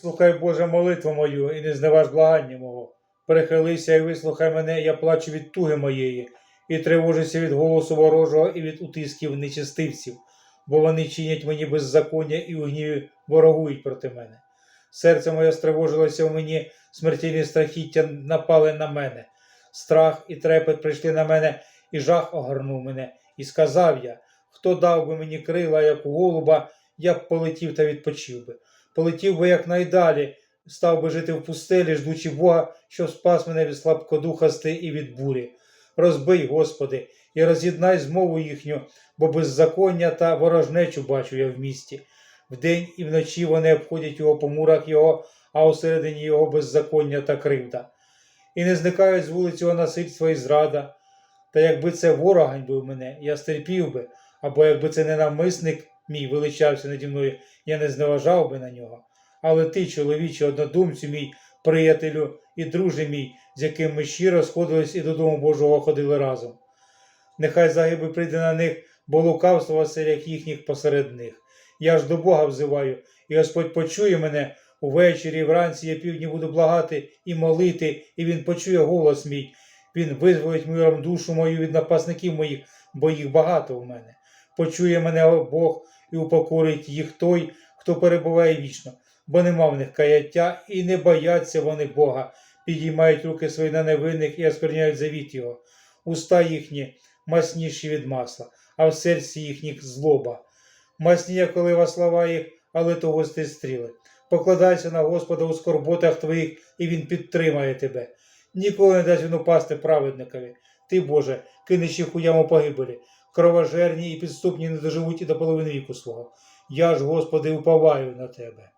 Слухай Боже молитву мою і не зневаж благання мого. Перехилися і вислухай мене, я плачу від туги моєї, і тривожуся від голосу ворожого і від утисків нечистивців, бо вони чинять мені беззаконня і у гніві ворогують проти мене. Серце моє стривожилося в мені, смертельні страхіття напали на мене. Страх і трепет прийшли на мене, і жах огорнув мене. І сказав я: хто дав би мені крила, як у голуба, я б полетів та відпочив би. Полетів би якнайдалі, став би жити в пустелі, ждучи Бога, що спас мене від слабкодухости і від бурі. Розбий, Господи, і роз'єднай змову їхню, бо беззаконня та ворожнечу бачу я в місті. Вдень і вночі вони обходять його по мурах його, а усередині його беззаконня та кривда. І не зникають з вулиць його насильства і зрада. Та якби це ворогань був мене, я стерпів би, або якби це ненавмисник мій величався наді мною, я не зневажав би на нього. Але ти, чоловіче, однодумцю мій, приятелю і друже мій, з яким ми щиро сходились і додому Божого ходили разом. Нехай загиби прийде на них, бо лукавство в їхніх посеред них. Я ж до Бога взиваю, і Господь почує мене увечері вранці я півдні буду благати і молити, і Він почує голос мій. Він визволить миром душу мою від напасників моїх, бо їх багато в мене. Почує мене Бог і упокорить їх той, хто перебуває вічно, бо нема в них каяття, і не бояться вони Бога, підіймають руки свої на невинних і оскверняють завіт його. Уста їхні масніші від масла, а в серці їхніх злоба. Масніє колива слова їх, але то гости стріли. Покладайся на Господа у скорботах твоїх, і Він підтримає тебе. Ніколи не дасть він упасти праведникові. Ти, Боже, кинеш їх у яму погибелі. Кровожерні і підступні не доживуть і до половини віку свого. Я ж, Господи, уповаю на тебе.